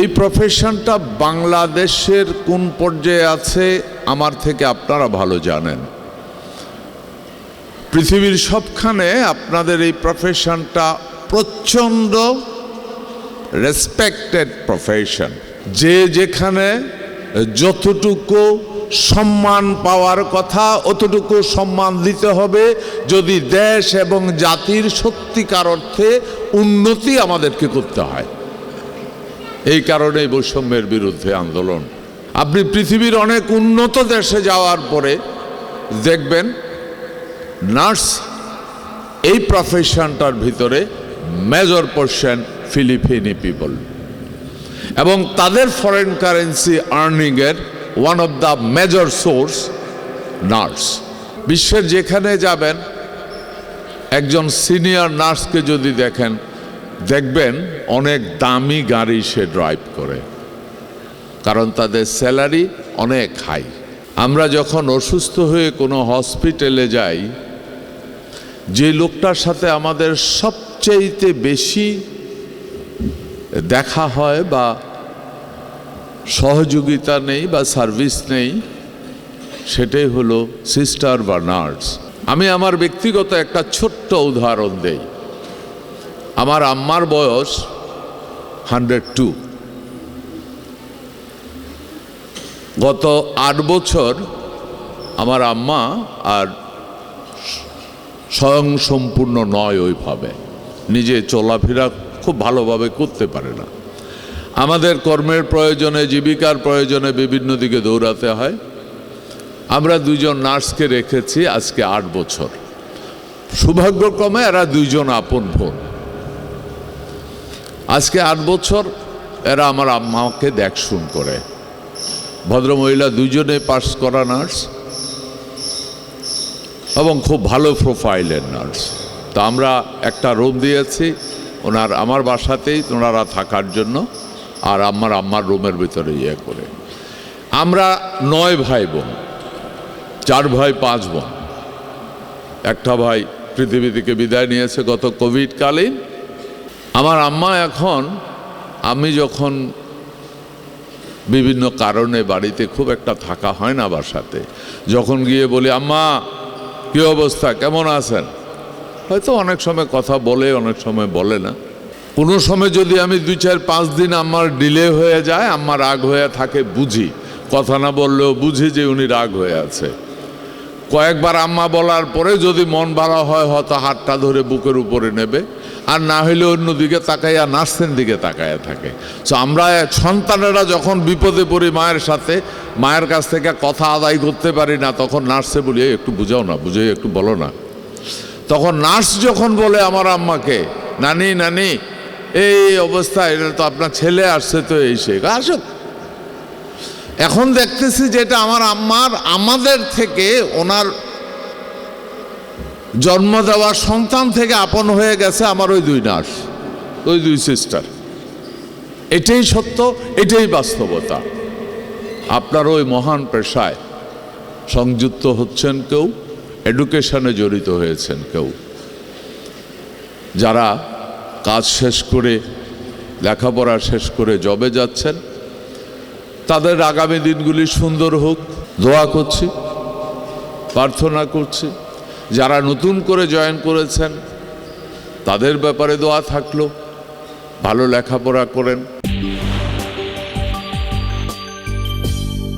এই প্রফেশনটা বাংলাদেশের কোন পর্যায়ে আছে আমার থেকে আপনারা ভালো জানেন। পৃথিবীর সবখানে আপনাদের এই প্রফেশনটা প্রচণ্ড রেসপেক্টেড প্রফেশন যে যেখানে যতটুকু সম্মান পাওয়ার কথা অতটুকু সম্মান দিতে হবে, যদি দেশ এবং জাতির সত্যিকার অর্থে উন্নতি আমাদেরকে করতে হয়। এই কারণে এই বৈষম্যের বিরুদ্ধে আন্দোলন। আপনি পৃথিবীর অনেক উন্নত দেশে যাওয়ার পরে দেখবেন, নার্স এই প্রফেশনটার ভিতরে মেজর পোর্শন ফিলিপিনি পিপল এবং তাদের foreign currency আর্নিংয়ের one of the major source nurse. বিশ্বের যেখানে যাবেন, একজন সিনিয়র নার্সকে যদি দেখেন দেখবেন অনেক দামি গাড়ি সে ড্রাইভ করে। কারণ তাদের স্যালারি অনেক হাই আমরা যখন অসুস্থ হয়ে কোনো হসপিটালে যাই, যে লোকটার সাথে আমাদের সবচাইতে বেশি দেখা হয় বা সহযোগিতা নেই বা সার্ভিস নেই, সেটাই হলো সিস্টার বা নার্স আমি আমার ব্যক্তিগত একটা ছোট্ট উদাহরণ দেই। আমার আম্মার বয়স হান্ড্রেড টু গত আট বছর আমার আম্মা আর স্বয়ং সম্পূর্ণ নয় ওইভাবে। নিজে চলাফেরা খুব ভালোভাবে করতে পারে না। আমাদের কর্মের প্রয়োজনে, জীবিকার প্রয়োজনে বিভিন্ন দিকে দৌড়াতে হয়। আমরা দুজন নার্সকে রেখেছি আজকে আট বছর। সৌভাগ্যক্রমে এরা দুইজন আপন বোন। আজকে আট বছর এরা আমার আম্মাকে দেখশুন করে। ভদ্রমহিলা দুজনে পাস করা নার্স এবং খুব ভালো প্রোফাইলের নার্স। তো আমরা একটা রুম দিয়েছি, ওনার আমার বাসাতেই ওনারা থাকার জন্য আর আমার আম্মার রুমের ভিতরে ইয়ে করে। আমরা নয় ভাই বোন, চার ভাই, পাঁচ বোন। একটা ভাই পৃথিবী থেকে বিদায় নিয়েছে গত কোভিডকালীন আমার আম্মা এখন, আমি যখন বিভিন্ন কারণে বাড়িতে খুব একটা থাকা হয় না বাসাতে যখন গিয়ে বলি, আম্মা, কি অবস্থা? কেমন আছেন? হয়তো অনেক সময় কথা বলে, অনেক সময় বলে না। কোনো সময় যদি আমি দুই চার পাঁচ দিন আমার ডিলে হয়ে যায় আমার রাগ হয়ে থাকে, বুঝি। কথা না বললেও বুঝি যে উনি রাগ হয়ে আছে। কয়েকবার আম্মা বলার পরে যদি মন ভালো হয়, হয়তো হাতটা ধরে বুকের উপরে নেবে। আর না হইলে অন্যদিকে তাকাইয়া নার্সের দিকে তাকাইয়া থাকে। সো আমরা সন্তানেরা যখন বিপদে পড়ি মায়ের সাথে মায়ের কাছ থেকে কথা আদায় করতে পারি না তখন নার্সে বলি "এই, একটু বুঝাও না বুঝে একটু বলো না। তখন নার্স যখন বলে আমার আম্মাকে নানি নানি এই অবস্থা এটা তো আপনার ছেলে আসছে তো এই সে। আসুক। এখন দেখতেছি যেটা আমার আম্মার আমাদের থেকে ওনার জন্ম দেওয়া সন্তান থেকে আপন হয়ে গেছে আমার ওই দুই নার্স ওই দুই সিস্টার এটাই সত্য, এটাই বাস্তবতা। আপনার ওই মহান পেশায় সংযুক্ত হচ্ছেন কেউ এডুকেশনে জড়িত হয়েছেন কেউ। যারা কাজ শেষ করে, লেখাপড়া শেষ করে জবে যাচ্ছেন, তাদের আগামী দিনগুলি সুন্দর হোক। দোয়া করছি, প্রার্থনা করছি। যারা নতুন করে জয়েন করেছেন তাদের ব্যাপারে দোয়া থাকল ভালো লেখাপড়া করেন।